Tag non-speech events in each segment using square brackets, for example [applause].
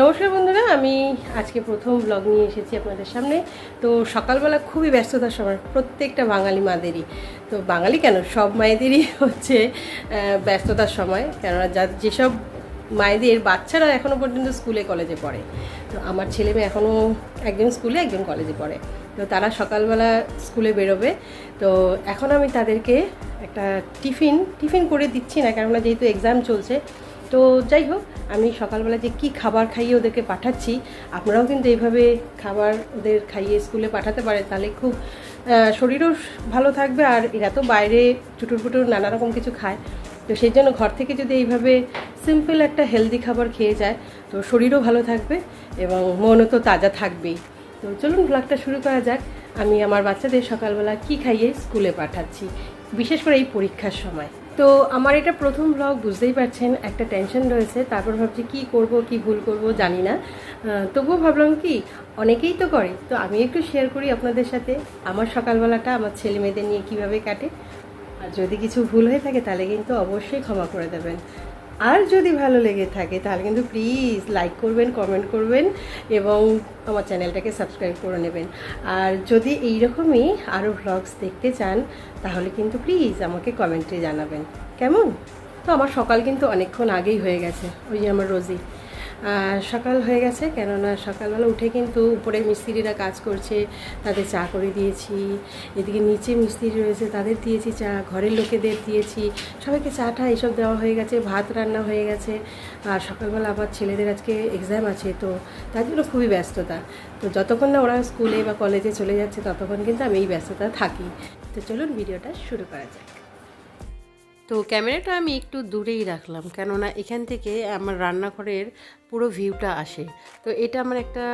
নমস্কার বন্ধুরা, আমি আজকে প্রথম ব্লগ নিয়ে এসেছি আপনাদের সামনে। তো সকালবেলা খুবই ব্যস্ততার সময় প্রত্যেকটা বাঙালি মাদেরই। তো বাঙালি কেন? সব মায়েদেরই [laughs] হচ্ছে ব্যস্ততার সময়। কেননা যা যেসব মায়েদের বাচ্চারা এখনও পর্যন্ত স্কুলে, কলেজে পড়ে। তো আমার ছেলে মেয়ে এখনও একজন স্কুলে, একজন কলেজে পড়ে। তো তারা সকালবেলা স্কুলে বেরোবে। তো এখন আমি তাদেরকে একটা টিফিন টিফিন করে দিচ্ছি না, কেননা যেহেতু এক্সাম চলছে তো যাই হোক, আমি সকালবেলা যে কি খাবার খাইয়ে ওদেরকে পাঠাচ্ছি, আপনারাও কিন্তু এইভাবে খাবার ওদের খাইয়ে স্কুলে পাঠাতে পারে তাহলে খুব শরীরও ভালো থাকবে আর এরা তো বাইরে চুটুর পুটুর নানা রকম কিছু খায়। তো সেই জন্য ঘর থেকে যদি এইভাবে সিম্পল একটা হেলদি খাবার খেয়ে যায়, তো শরীরও ভালো থাকবে এবং মনও তো তাজা থাকবেই। তো চলুন ব্লগটা শুরু করা যাক। আমি আমার বাচ্চাদের সকালবেলা কি খাইয়ে স্কুলে পাঠাচ্ছি, বিশেষ করে এই পরীক্ষার সময়। তো আমার এটা প্রথম ব্লগ বুঝতেই পারছেন, একটা টেনশন রয়েছে। তারপর ভাবছি কি করব, কি ভুল করব, জানি না। তবুও ভাবলাম কি, অনেকেই তো করে। তো আমি একটু শেয়ার করি আপনাদের সাথে। আমার সকালবেলাটা আমার ছেলে মেয়েদের নিয়ে কীভাবে কাটে। আর যদি কিছু ভুল হয়ে থাকে, তাহলে কিন্তু অবশ্যই ক্ষমা করে দেবেন। আর যদি ভালো লেগে থাকে, তাহলে কিন্তু প্লিজ লাইক করবেন কমেন্ট করবেন এবং আমার চ্যানেলটাকে সাবস্ক্রাইব করে নেবেন। আর যদি এইরকমই আরও ভ্লগস দেখতে চান, তাহলে কিন্তু প্লিজ আমাকে কমেন্টে জানাবেন। কেমন? তো আমার সকাল কিন্তু অনেকক্ষণ আগেই হয়ে গেছে, ওই আমার রোজি। সকাল হয়ে গেছে, কেননা সকালবেলা উঠে কিন্তু উপরে মিস্ত্রিরা কাজ করছে, তাদের চা করে দিয়েছি, এদিকে নিচে মিস্ত্রি রয়েছে, তাদের দিয়েছি চা, ঘরের লোকেদের দিয়েছি, সবাইকে চাটা এসব দেওয়া হয়ে গেছে, ভাত রান্না হয়ে গেছে, আর সকালবেলা আবার ছেলেদের আজকে এক্সাম আছে, তো তার জন্য খুবই ব্যস্ততা। তো যতক্ষণ না ওরা স্কুলে বা কলেজে চলে যাচ্ছে, ততক্ষণ কিন্তু আমি এই ব্যস্ততা থাকি। তো চলুন ভিডিওটা শুরু করা যাক। তো ক্যামেরাটা আমি একটু দূরেই রাখলাম, কেননা এখান থেকে আমার রান্নাঘরের পুরো ভিউটা আসে। তো এটা আমার একটা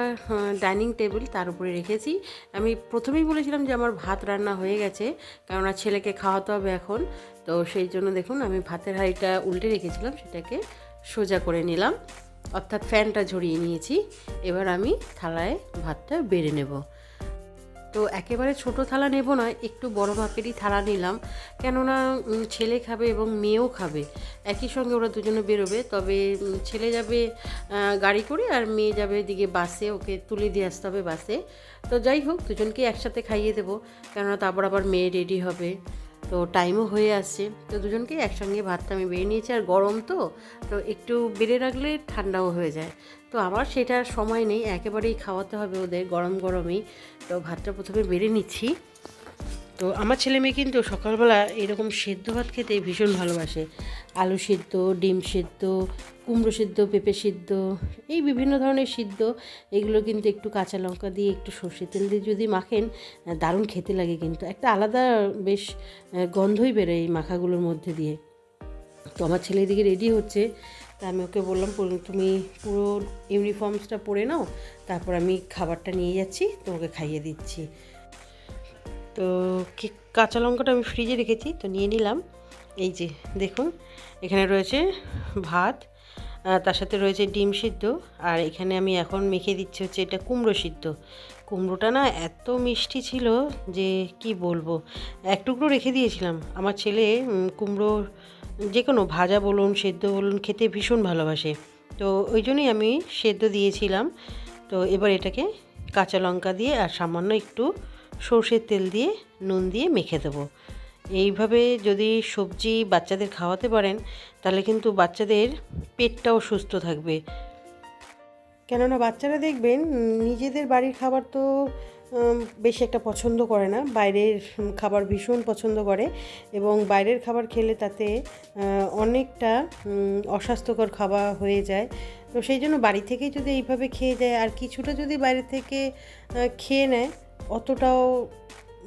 ডাইনিং টেবিল তার উপরে রেখেছি। আমি প্রথমেই বলেছিলাম যে আমার ভাত রান্না হয়ে গেছে, কেননা ছেলেকে খাওয়াতে হবে এখন। তো সেই জন্য দেখুন, আমি ভাতের হাঁড়িটা উল্টে রেখেছিলাম, সেটাকে সোজা করে নিলাম। অর্থাৎ ফ্যানটা ঝরিয়ে নিয়েছি। এবার আমি থালায় ভাতটা বেড়ে নেব। তো একেবারে ছোট থালা নেব না, একটু বড় মাপেরই থালা নিলাম। কেননা ছেলে খাবে এবং মেয়েও খাবে। একই সঙ্গে ওরা দুজনে বেরোবে, তবে ছেলে যাবে গাড়ি করে আর মেয়ে যাবে এদিকে বাসে, ওকে তুলে দিয়ে আসতে হবে বাসে। তো যাই হোক, দুজনকে একসাথে খাইয়ে দেবো, কেননা তারপর আবার মেয়ে রেডি হবে। তো টাইমও হয়ে আসছে। তো দুজনকে একসঙ্গে ভাতটা আমি বেড়ে নিয়েছি, আর গরম তো তো একটু বেড়ে রাখলে ঠান্ডাও হয়ে যায়। তো আমার সেটা সময় নেই, একেবারেই খাওয়াতে হবে ওদের গরম গরমেই। তো ভাতটা প্রথমে বেড়ে নিচ্ছি। তো আমার ছেলে মেয়ে কিন্তু সকালবেলা এরকম সেদ্ধ ভাত খেতে ভীষণ ভালোবাসে। আলু সিদ্ধ, ডিম সিদ্ধ, কুমড়ো সিদ্ধ, পেঁপে সিদ্ধ, এই বিভিন্ন ধরনের সিদ্ধ। এগুলো কিন্তু একটু কাঁচা লঙ্কা দিয়ে, একটু সর্ষে তেল দিয়ে যদি মাখেন দারুণ খেতে লাগে কিন্তু। একটা আলাদা বেশ গন্ধই বেরোয় এই মাখাগুলোর মধ্যে দিয়ে। তো আমার ছেলে এদিকে রেডি হচ্ছে। তা আমি ওকে বললাম তুমি পুরো ইউনিফর্মসটা পরে নাও, তারপর আমি খাবারটা নিয়ে যাচ্ছি, তোমাকে খাইয়ে দিচ্ছি। তো কাঁচা লঙ্কাটা আমি ফ্রিজে রেখেছি, তো নিয়ে নিলাম। এই যে, দেখুন, এখানে রয়েছে ভাত তার সাথে রয়েছে ডিম সিদ্ধ, আর এখানে আমি এখন মেখে দিচ্ছি হচ্ছে এটা কুমড়ো সিদ্ধ। কুমড়োটা না এত মিষ্টি ছিল যে কি বলব, এক টুকরো রেখে দিয়েছিলাম। আমার ছেলে কুমড়ো যে কোনো ভাজা বলুন, সেদ্ধ বলুন, খেতে ভীষণ ভালোবাসে। তো ওই জন্যই আমি সেদ্ধ দিয়েছিলাম। তো এবার এটাকে কাঁচা লঙ্কা দিয়ে, আর সামান্য একটু সর্ষের তেল দিয়ে, নুন দিয়ে মেখে দেবো। এইভাবে যদি সবজি বাচ্চাদের খাওয়াতে পারেন, তাহলে কিন্তু বাচ্চাদের পেটটাও সুস্থ থাকবে। কেননা বাচ্চারা দেখবেন, নিজেদের বাড়ির খাবার তো বেশি একটা পছন্দ করে না। বাইরের খাবার ভীষণ পছন্দ করে এবং বাইরের খাবার খেলে তাতে অনেকটা অস্বাস্থ্যকর খাওয়া হয়ে যায়। তো সেই জন্য বাড়ি থেকেই যদি এইভাবে খেয়ে যায় আর কিছুটা যদি বাইরে থেকে খেয়ে নেয় অতটাও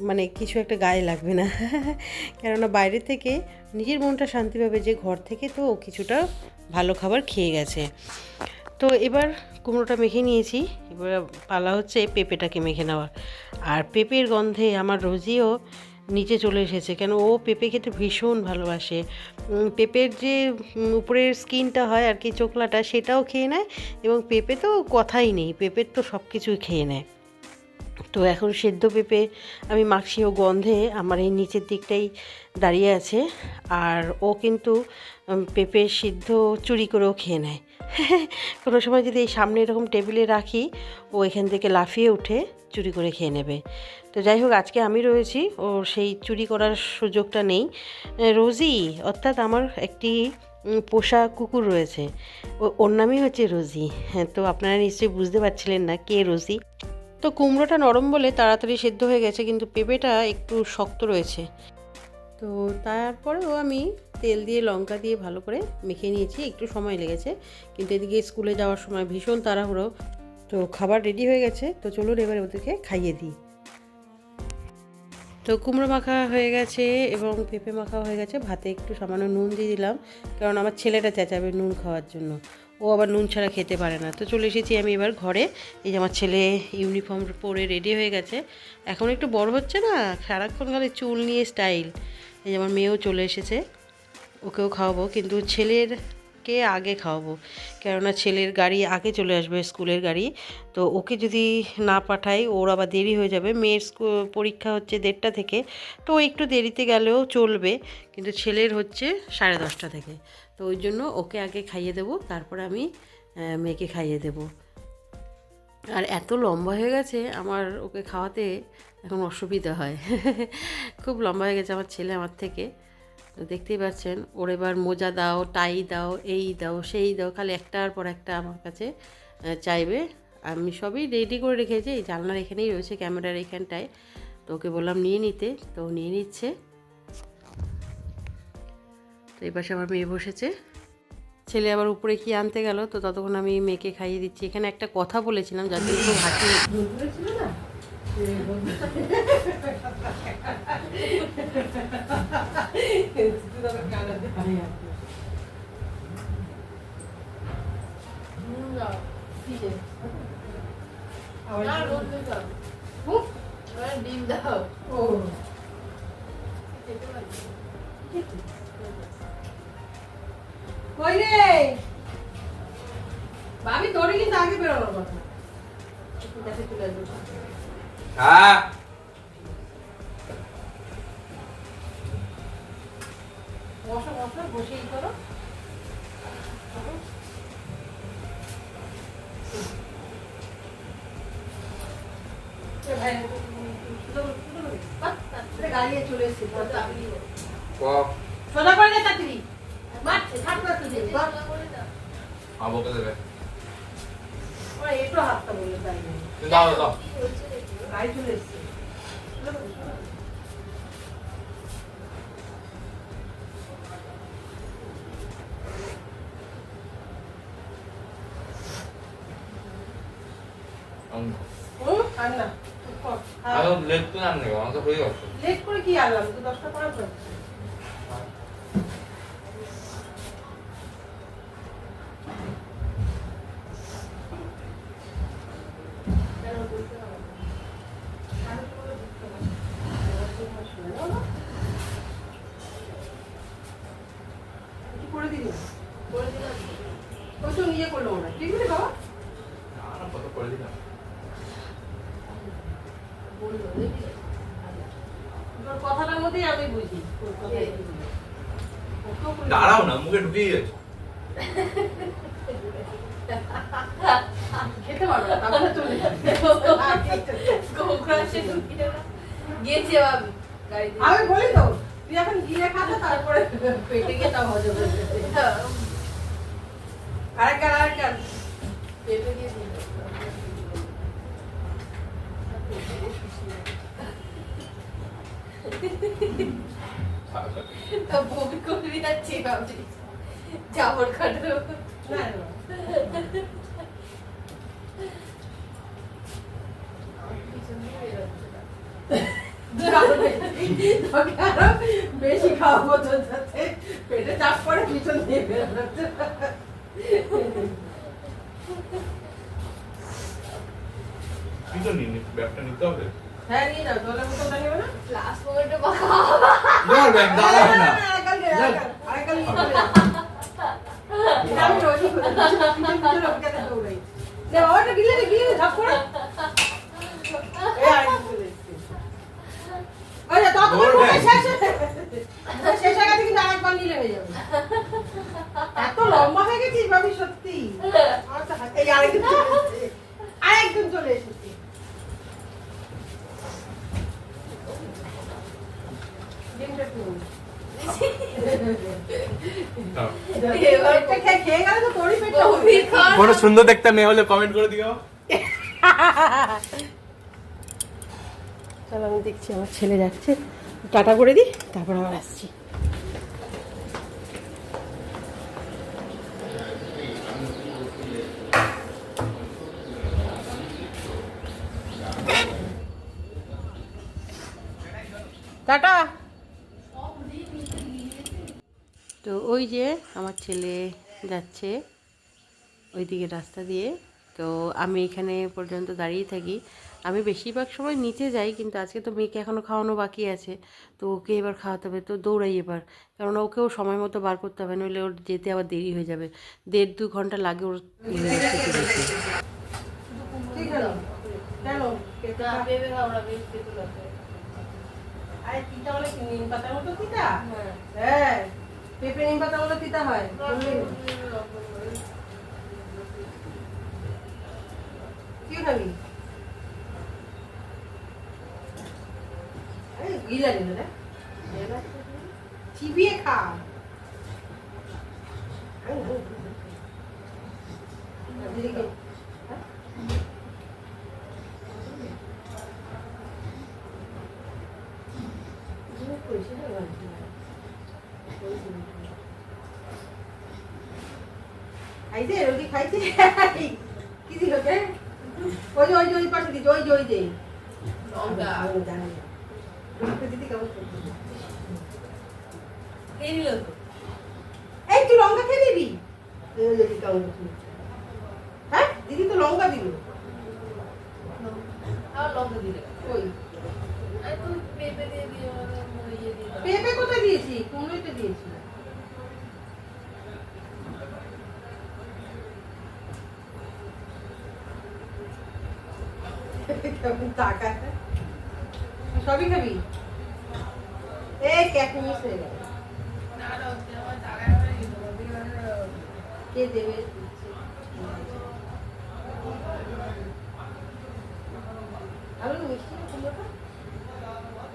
মানে কিছু একটা গায়ে লাগবে না। [laughs] কেননা বাইরে থেকে নিজের মনটা শান্তি পাবে যে ঘর থেকে তো কিছুটা ভালো খাবার খেয়ে গেছে। তো এবার কুমড়োটা মেখে নিয়েছি, এবার পালা হচ্ছে পেঁপেটাকে মেখে নেওয়া। আর পেঁপের গন্ধে আমার রোজিও নিচে চলে এসেছে, কেন ও পেঁপে খেতে ভীষণ ভালোবাসে। পেঁপের যে উপরের স্কিনটা হয় আর কি চোখলাটা সেটাও খেয়ে নেয় এবং পেঁপে তো কথাই নেই, পেঁপের তো সব কিছুই খেয়ে নেয়। তো এখন সেদ্ধ পেঁপে আমি মাখছি ও গন্ধে আমার এই নিচের দিকটাই দাঁড়িয়ে আছে। আর ও কিন্তু পেঁপে সিদ্ধ চুরি করেও খেয়ে নেয়। [laughs] কোনো সময় যদি এই সামনে এরকম টেবিলে রাখি, ও এখান থেকে লাফিয়ে উঠে চুরি করে খেয়ে নেবে। তো যাই হোক, আজকে আমি রয়েছি ও সেই চুরি করার সুযোগটা নেই। রোজি, অর্থাৎ আমার একটি পোষা কুকুর রয়েছে। ওর নামই হচ্ছে রোজি। হ্যাঁ তো আপনারা নিশ্চয়ই বুঝতে পারছিলেন না কে রোজি। তো কুমড়োটা নরম বলে তাড়াতাড়ি সেদ্ধ হয়ে গেছে, কিন্তু পেঁপেটা একটু শক্ত রয়েছে। তো তারপরেও আমি তেল দিয়ে, লঙ্কা দিয়ে ভালো করে মেখে নিয়েছি, একটু সময় লেগেছে। কিন্তু এদিকে স্কুলে যাওয়ার সময় ভীষণ তাড়াহুড়ো। তো খাবার রেডি হয়ে গেছে, তো চলুন এবার ওদেরকে খাইয়ে দিই। তো কুমড়ো মাখা হয়ে গেছে এবং পেঁপে মাখা হয়ে গেছে। ভাতে একটু সামান্য নুন দিয়ে দিলাম, কারণ আমার ছেলেটা চেঁচাবে নুন খাওয়ার জন্য। ও আবার নুন ছাড়া খেতে পারে না। তো চলে এসেছি আমি এবার ঘরে। এই যে আমার ছেলে ইউনিফর্ম পরে রেডি হয়ে গেছে। এখন একটু বড় হচ্ছে না, সারাক্ষণ খালি চুল নিয়ে স্টাইল এই যে আমার মেয়েও চলে এসেছে, ওকেও খাওয়াবো। কিন্তু ছেলেরকে আগে খাওয়াবো। কেননা ছেলের গাড়ি আগে চলে আসবে, স্কুলের গাড়ি। তো ওকে যদি না পাঠাই, ওর আবার দেরি হয়ে যাবে। মেয়ের পরীক্ষা হচ্ছে দেড়টা থেকে। তো ও একটু দেরিতে গেলেও চলবে। কিন্তু ছেলের হচ্ছে সাড়ে দশটা থেকে। তো ওই জন্য ওকে আগে খাইয়ে দেবো। তারপরে আমি মেয়েকে খাইয়ে দেবো। আর এত লম্বা হয়ে গেছে আমার ওকে খাওয়াতে, এখন অসুবিধা হয়। [laughs] খুব লম্বা হয়ে গেছে আমার ছেলে আমার থেকে। তো দেখতেই পাচ্ছেন, ওর এবার মোজা দাও, টাই দাও, এই দাও, সেই দাও, খালি একটার পর একটা আমার কাছে চাইবে। আমি সবই রেডি করে রেখেছি, এই জানলার এখানেই রয়েছে ক্যামেরার এখানটায়। তো ওকে বললাম নিয়ে নিতে, তো নিয়ে নিচ্ছে। তো এই পাশে আমার মেয়ে বসেছে। ছেলে আবার উপরে কি আনতে গেল, তো ততক্ষণ আমি মেয়েকে খাইয়ে দিচ্ছি। এখানে একটা কথা বলেছিলাম, যাতে একটু হাসি ডিম দাও ও। কই রে ভাবি তোরে কিন্তু আগে বেরোনোর কথা একটু কাছে চলে আসব হ্যাঁ। বসো বসো বসেই করো। চলে এসেছি সোজা করে দে তাড়াতাড়ি মারছে হাত মারতে দে। আবকে দেবে ওরা একটু হাতটা বলে তাই দাও দাও। গাড়ি চলে এসছে। কর। লেট তো না নেই আমাকে হয়ে গেছে। লেট করে কি আনলাম? তো দশটা করার বাজছে কি করে দিলি ওই তো নিজে করল ওরা ঠিক আছে বাবা না না কত করে দিলাম তোর কথাটার মধ্যেই আমি বুঝি তোর কথাই বুঝি। ওকেও বলি। দাঁড়াও ঢুকিয়ে গেছে খেতে পারবে না চলে আমি বলি তো তুই এখন গিয়ে খাতে তারপরে পেটে গিয়ে তাও হজম আরেকবার পেঁপে দিয়ে দিল তা বমি না বেরোচ্ছে না। বেশি খাওয়াবো তোর সাথে পেটে চাপ পড়ে পিছন দিয়ে বেরোচ্ছে কি নিয়ে ব্যাগটা নিতে হবে হ্যাঁ নিয়ে যাও তোদের বোতলটা নেবে না লাস্ট মোমেন্টে না ব্যাগ না এত লম্বা হয়ে গেছিস ভাবি সত্যি আরেকজন চলে। আরেকজন চলে এসেছে ডিমটা তুল। দাও। পেটটা খেয়ে- খেয়ে গেলে তো তোরই পেটটা হবে। গভীর খাওয়া কোনো সুন্দর দেখতে মেয়ে হলে কমেন্ট করে দিও। চলো, আমি দেখছি, আমার ছেলে যাচ্ছে। টাটা করে দিই, তারপর আবার আসছি। টাটা। তো ওই যে আমার ছেলে যাচ্ছে ওইদিকে রাস্তা দিয়ে। তো আমি এখানে পর্যন্ত দাঁড়িয়ে থাকি। আমি বেশিরভাগ সময় নিচে যাই কিন্তু আজকে তো মেয়েকে এখনও খাওয়ানো বাকি আছে। তো ওকে এবার খাওয়াতে হবে তো দৌড়াই এবার। কারণ ওকেও সময় মতো বার করতে হবে নইলে ওর যেতে আবার দেরি হয়ে যাবে। দেড় দু ঘণ্টা লাগে ওর ইয়ে। আরে তিতা কি নিম পাতার মতো তিতা হ্যাঁ। পেঁপে নিম পাতাগুলো দিতে তিতা হয়। কি খাবি? গিলা নিল রে। চিবিয়ে খা। কি ওই ওই ওই পাশে দিচ্ছে ওই ওই যে। এই তুই লঙ্কা খেয়ে কেমন হ্যাঁ? দিদি তো লঙ্কা দিল। আর লঙ্কা দিলে। ওই। ইয়ে পেঁপে কোথায় দিয়েছি? কুমড়োতে দিয়েছি। কেমন তাকায় সবই খাবি? এই ক্যাট মিস কে দেবে? আরও মিষ্টি না কুমড়োটা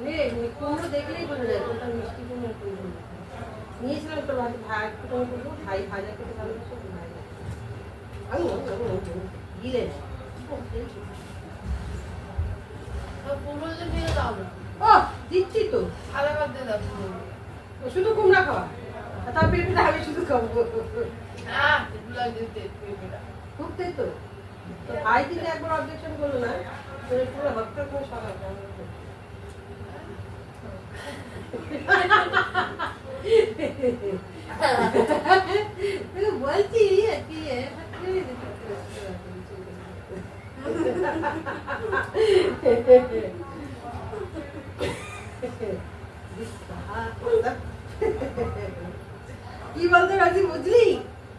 নে কুমড়ো দেখলেই বোঝা যায় কোনটা মিষ্টি কুমড়ো কুমড়ো নিয়েছিলাম তো ভাই ভাই কুমড়ো করব, ভাই ভাজা খেতে ভালোবাসে, ভাই আমি গিলে। ও দিচ্ছি তো শুধু কুমড়া খাওয়া তার পেঁপেটা আমি শুধু খাব তে- কিন্তু একবার অবজেকশন করল না পুরো হত্যা করে সবাই বলছি আর কি কি বলতে রাজি বুঝলি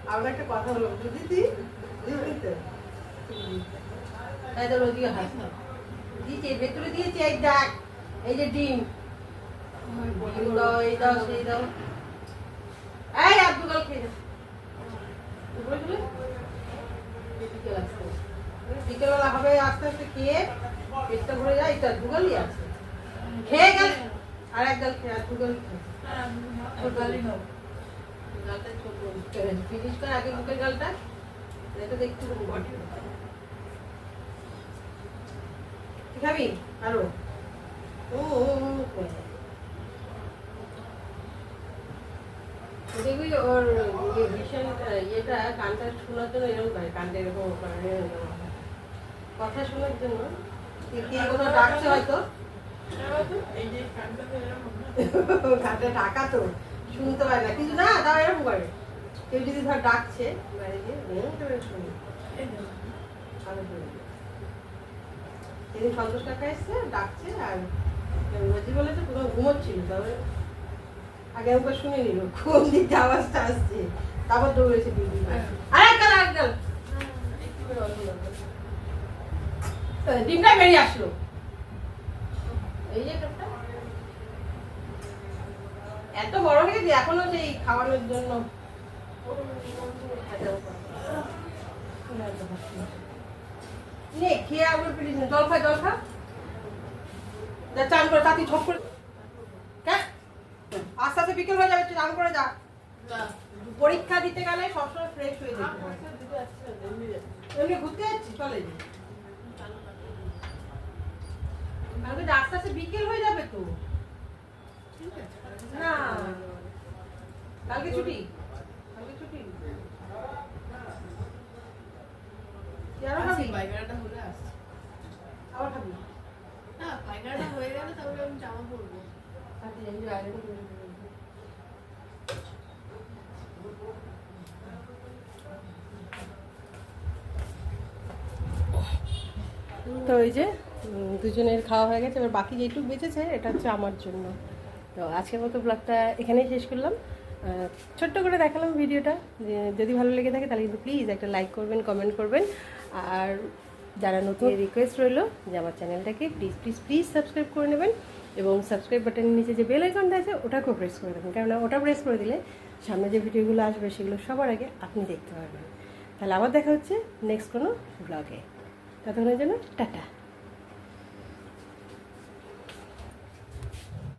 আমরা একটা কথা হলো বুঝলি তুই বুঝলি তো তাই তো রোদিকে দিয়েছে ভেতরে দিয়েছে এক ডাক এই যে ডিম। ডিম দাও এই দাও সেই দাও। এই আর দুগাল খেয়ে যা বিকেল বিকেলবেলা হবে আস্তে আস্তে খেয়ে পেটটা ভরে যায় এটা দুগালই আছে। খেয়ে গেল। আর এক গাল খেয়ে আর দুগাল খেয়ে। গালটা ছোট। ফিনিশ কর আগে বুকের গালটা। এটা দেখতে খুব আরও ও। দেখবি ওর ইয়ে ভীষণ ইয়েটা কানটা শোনার জন্য এরকম করে, কানটা এরকম। কথা শোনার জন্য কে কে ডাকছে হয়তো। কানটা ডাকা তো, শুনতে পায় না কিন্তু না, তাও এরকম করে কেউ যদি ধর ডাকছে, বাইরে গিয়ে শুনি। সেদিন সন্তোষ কাকা এসছে ডাকছে আর রোজি বলেছে পুরো ঘুমোচ্ছিল তবে আগে একবার শুনে নিল কোন দিক দিয়ে আওয়াজটা আসছে। তারপর দৌড়েছে দিদি আরেক গাল আরেক গাল একটু করে অল্প লাগবে। ডিমটা বেরিয়ে আসলো। এই যে এত বড় হয়ে গেছে এখনও সেই খাওয়ানোর জন্য। নে খেয়ে আবার প্লিজ জল খা জল খা। যা চান করে তাতি ঝপ করে। আস্তে আস্তে বিকেল হয়ে যাবে চান করে যা। পরীক্ষা দিতে গেলে সবসময় ফ্রেশ হয়ে যেতে এমনি ঘুরতে যাচ্ছি চলে আস্তে আস্তে বিকেল হয়ে যাবে তো না কালকে ছুটি কালকে ছুটি তুই আরও খাবি পায়খানাটা হলে আসছে আবার খাবি না পায়খানাটা হয়ে গেলে তারপরে আমি জামা পরবো হাতে যাবি বাইরে তো করে দিবি। তো যে দুজনের খাওয়া হয়ে গেছে, এবার বাকি যেটুকু বেঁচেছে, এটা হচ্ছে আমার জন্য। তো আজকের মতো ব্লগটা এখানেই শেষ করলাম। ছোট্ট করে দেখালাম ভিডিওটা যদি ভালো লেগে থাকে তাহলে কিন্তু প্লিজ একটা লাইক করবেন কমেন্ট করবেন। আর যারা নতুন রিকোয়েস্ট রইল যে আমার চ্যানেলটাকে প্লিজ প্লিজ প্লিজ সাবস্ক্রাইব করে নেবেন এবং সাবস্ক্রাইব বাটনের নিচে যে বেল আইকনটা আছে, ওটাকেও প্রেস করে দেবেন। কেননা ওটা প্রেস করে দিলে সামনে যে ভিডিওগুলো আসবে, সেগুলো সবার আগে আপনি দেখতে পারবেন। তাহলে আবার দেখা হচ্ছে নেক্সট কোনো ব্লগে ততক্ষণের জন্য টাটা।